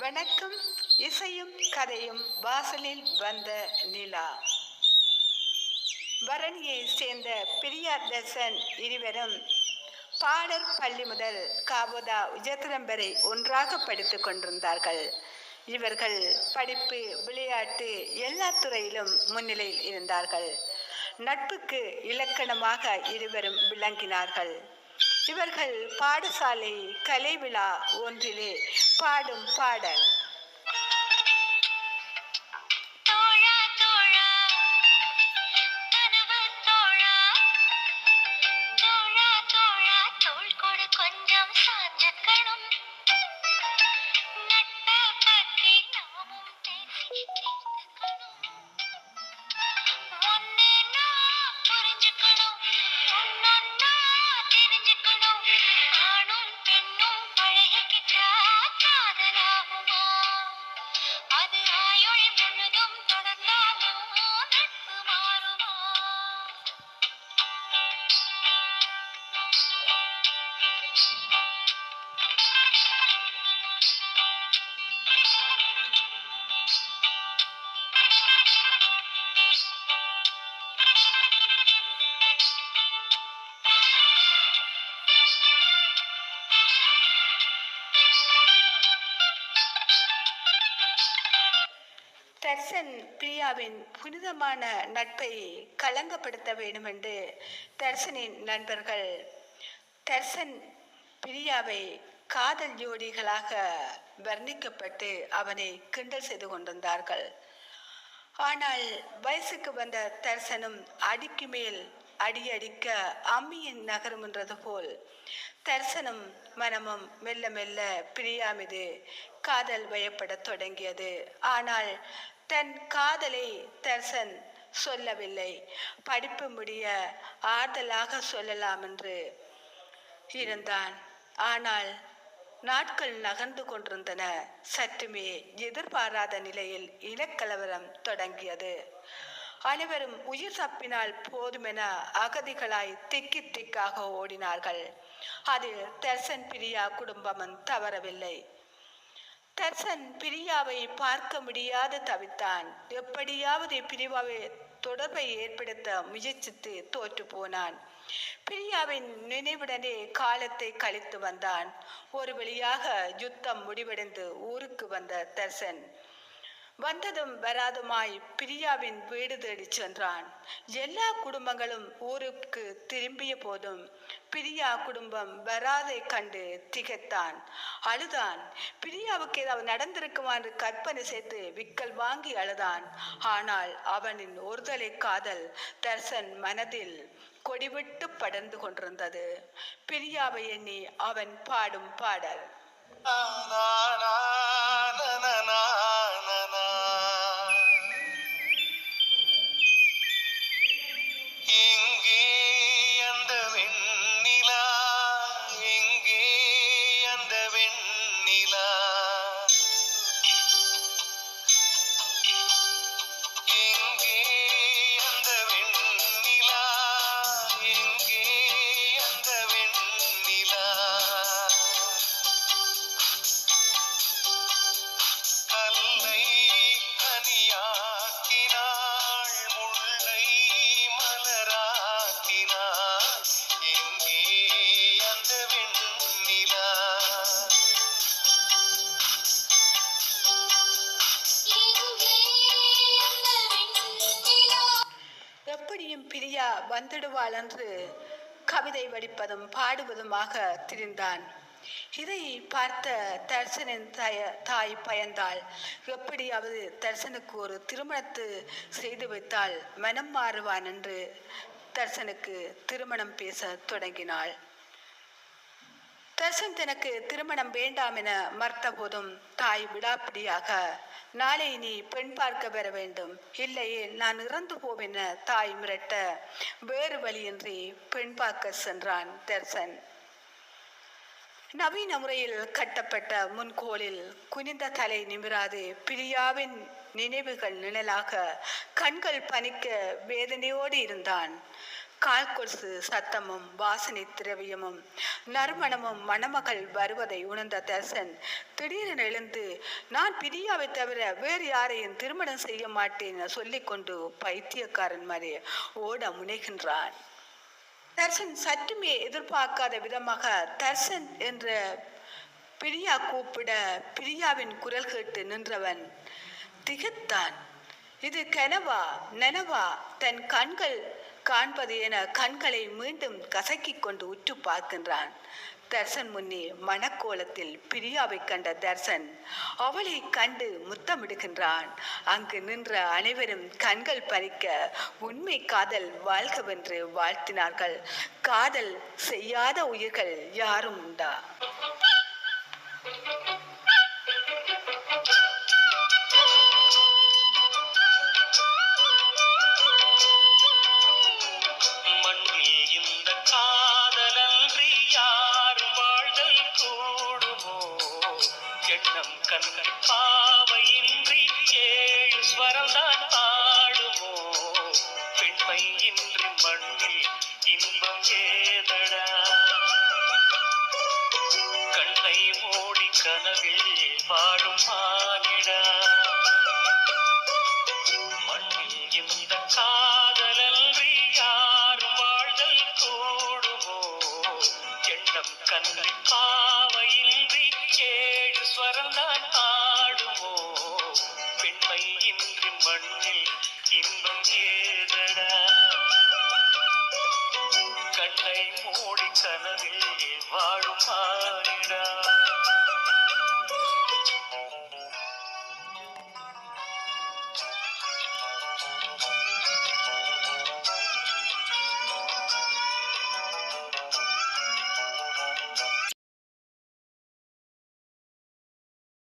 வணக்கம் இசையும் கதையும் வாசலில் வந்த நிலா. பரணியை சேர்ந்த பிரியா தர்சன் இருவரும் பாடர் பள்ளி முதல் காபோதா உஜத்திரம் வரை ஒன்றாக படித்துக் கொண்டிருந்தார்கள். இவர்கள் படிப்பு விளையாட்டு எல்லா துறையிலும் முன்னிலையில் இருந்தார்கள். நட்புக்கு இலக்கணமாக இருவரும் விளங்கினார்கள். இவர்கள் பாடசாலை கலை விழா ஒன்றிலே பாடும் பாடல். தர்சன் பிரியாவின் புனிதமான நட்பை களங்கப்படுத்த வேண்டும் என்று தர்சனின் நண்பர்கள். தர்சன் பிரியாவை காதல் ஜோடிகளாக வர்ணிக்கப்பட்டு அவனை கிண்டல் செய்து கொண்டிருந்தார்கள். ஆனால் வயசுக்கு வந்த தர்சனும் அடிக்கு மேல் அடி அடிக்க அம்மியின் நகருமென்றது போல் தர்சனும் மனமும் மெல்ல மெல்ல பிரியா மீது காதல் வயப்படத் தொடங்கியது. ஆனால் தன் காதலை தர்சன் சொல்லவில்லை. படிப்பு முடிய ஆறுதலாக சொல்லலாம் என்று இருந்தான். ஆனால் நாட்கள் நகர்ந்து கொண்டிருந்தன. சற்றுமே எதிர்பாராத நிலையில் இனக்கலவரம் தொடங்கியது. அனைவரும் உயிர் தப்பினால் போதுமென அகதிகளாய் திக்கி திக்காக ஓடினார்கள். அதில் தர்சன் பிரியா குடும்பமும் தவறவில்லை. தர்சன் பிரியாவை பார்க்க முடியாது தவித்தான். எப்படியாவது பிரியாவை தொடர்பை ஏற்படுத்த முயற்சித்து தோற்று போனான். பிரியாவின் நினைவுடனே காலத்தை கழித்து வந்தான். ஒரு வழியாக யுத்தம் முடிவடைந்து ஊருக்கு வந்த தர்சன் வந்ததும் வராதுமாய் பிரியாவின் வீடு தேடி சென்றான். எல்லா குடும்பங்களும் ஊருக்கு திரும்பிய போதும் பிரியா குடும்பம் வராதை கண்டு திகைத்தான். அழுதான். பிரியாவுக்கு ஏதாவது நடந்திருக்குமா என்று கற்பனை செய்து விக்கல் வாங்கி அழுதான். ஆனால் அவனின் ஒருதலை காதல் தர்சன் மனதில் கொடிவிட்டு படர்ந்து கொண்டிருந்தது. பிரியாவை எண்ணி அவன் பாடும் பாடல். 累了。வந்துடுவாள் என்று கவிதை வடிப்பதும் பாடுவதுமாக திரிந்தான். இதை பார்த்த தர்சனின் தாய தாய் பயந்தாள் எப்படியாவது தர்சனுக்கு ஒரு திருமணத்து செய்து வைத்தால் மனம் மாறுவான் என்று தர்சனுக்கு திருமணம் பேச தொடங்கினாள். தர்சன் தனக்கு திருமணம் வேண்டாம் என மறுத்த போதும் தாய் விடாப்பிடியாக நாளை நீ பெண் பார்க்க பெற வேண்டும். இல்லையே நான் இறந்து போவேன் தாய் மிரட்ட வேறு வழியின்றி பெண் பார்க்க சென்றான் தர்சன். நவீன முறையில் கட்டப்பட்ட முன்கோலில் குனிந்த தலை நிமிராது பிரியாவின் நினைவுகள் நிழலாக கண்கள் பனிக்க வேதனையோடு இருந்தான். கால் கொசு சத்தமும் வாசனை திரவியமும் நறுமணமும் மணமகள் வருவதை உணர்ந்த தசன் திடீரென எழுந்து நான் பிரியாவை தவிர வேறு யாரையும் திருமணம் செய்ய மாட்டேன் சொல்லிக்கொண்டு பைத்தியக்காரன் மாதிரி ஓட முனைகின்றான். தர்சன் சற்றுமே எதிர்பார்க்காத விதமாக தர்சன் என்ற பிரியா கூப்பிட பிரியாவின் குரல் கேட்டு நின்றவன் திகைத்தான். இது கனவா நனவா? தன் கண்கள் காண்பது என கண்களை மீண்டும் கசக்கிக் கொண்டு உற்று பார்க்கின்றான். தர்சன் முன்னே மணக்கோலத்தில் பிரியாவை கண்ட தர்சன் அவளை கண்டு முத்தமிடுகின்றான். அங்கு நின்ற அனைவரும் கண்கள் பறிக்க உண்மை காதல் வாழ்கவென்று வாழ்த்தினார்கள். காதல் செய்யாத உயிர்கள் யாரும் உண்டா? எண்ணம் கண் பாவையின்றி ஏழு ஸ்வரம்தான் ஆடுமோ? பெண்மை இன்றி மண்ணில் இன்பம் ஏ இன்பம் ஏதடா? கண்ணை மூடி கனவில் வாழும் மானிடா